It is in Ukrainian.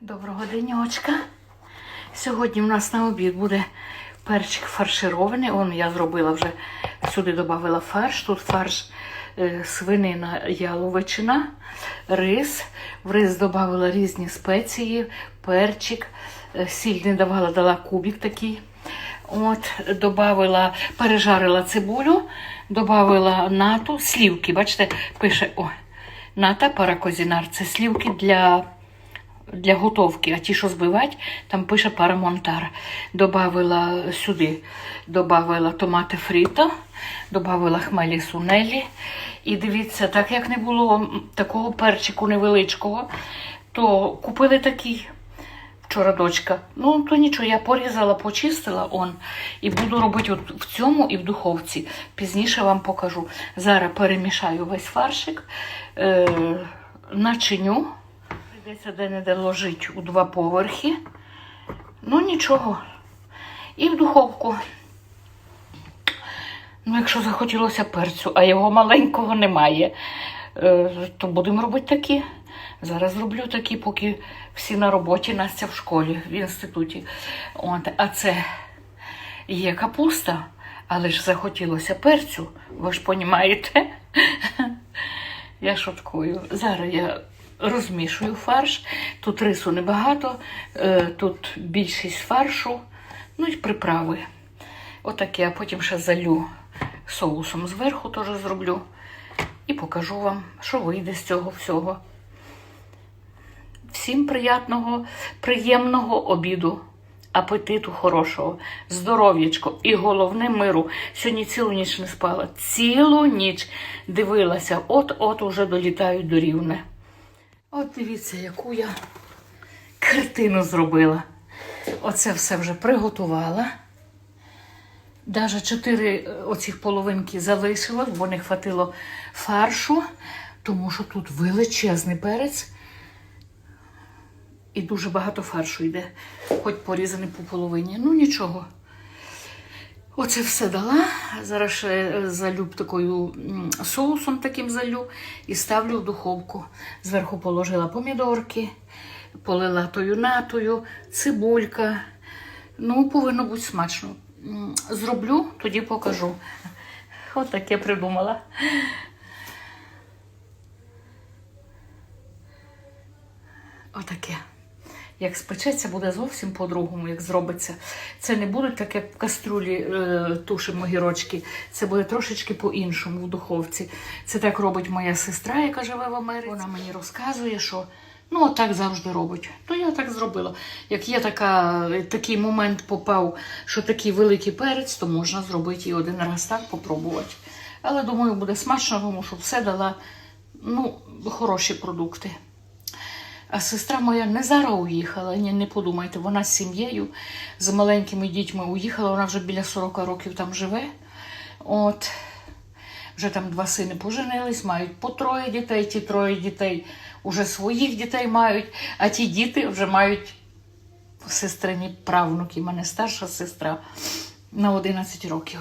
Доброго денечка. Сьогодні у нас на обід буде перчик фарширований. Он я зробила вже сюди додавала фарш. Тут фарш е, свинина яловичина, рис. В рис додавала різні спеції, перчик, е, сіль не давала, дала кубик такий. От, добавила, пережарила цибулю, додавила нату, слівки. Бачите, пише о, ната паракозінар. Це слівки для для готовки, а ті, що збивати, там пише парамонтар. Добавила сюди, добавила томати фріто, добавила хмелі сунелі. І дивіться, так як не було такого перчику невеличкого, то купили такий. Вчора дочка. Ну, то нічого, я порізала, почистила он. І буду робити от в цьому і в духовці. Пізніше вам покажу. Зараз перемішаю весь фаршик, е, начиню. Прийдеться де-не-де ложити у два поверхи. Ну, нічого. І в духовку. Ну, якщо захотілося перцю, а його маленького немає, е, то будемо робити такі. Зараз зроблю такі, поки всі на роботі, Настя в школі, в інституті. От, а це є капуста, але ж захотілося перцю, ви ж розумієте. Я шуткую. Зараз я розмішую фарш. Тут рису небагато, е, тут більшість фаршу, ну і приправи. Отаке, а потім ще залю соусом зверху теж зроблю. І покажу вам, що вийде з цього всього. Всім приятного, приємного обіду, апетиту хорошого, здоров'ячко і головне миру. Сьогодні цілу ніч не спала. Цілу ніч дивилася, от-от уже долітають до рівне. От дивіться, яку я картину зробила. Оце все вже приготувала. Даже чотири е, оцих половинки залишила, бо не хватило фаршу, тому що тут величезний перець і дуже багато фаршу йде, хоч порізаний по половині. Ну нічого. Оце все дала. Зараз ще е, залю такою соусом таким залю і ставлю в духовку. Зверху положила помідорки, полила тою натою, цибулька. Ну, повинно бути смачно. Зроблю, тоді покажу. От таке придумала. Отаке. Як спечеться, буде зовсім по-другому, як зробиться. Це не будуть таке в каструлі е, тушимо гірочки. Це буде трошечки по-іншому в духовці. Це так робить моя сестра, яка живе в Америці. Вона мені розказує, що ну отак завжди робить. То я так зробила. Як є така, такий момент попав, що такий великий перець, то можна зробити і один раз так попробувати. Але думаю, буде смачно, тому що все дала ну, хороші продукти. А сестра моя не зараз уїхала, ні, не подумайте, вона з сім'єю, з маленькими дітьми уїхала, вона вже біля 40 років там живе. От, вже там два сини поженились, мають по троє дітей, ті троє дітей вже своїх дітей мають, а ті діти вже мають сестрині правнуки. У мене старша сестра на 11 років.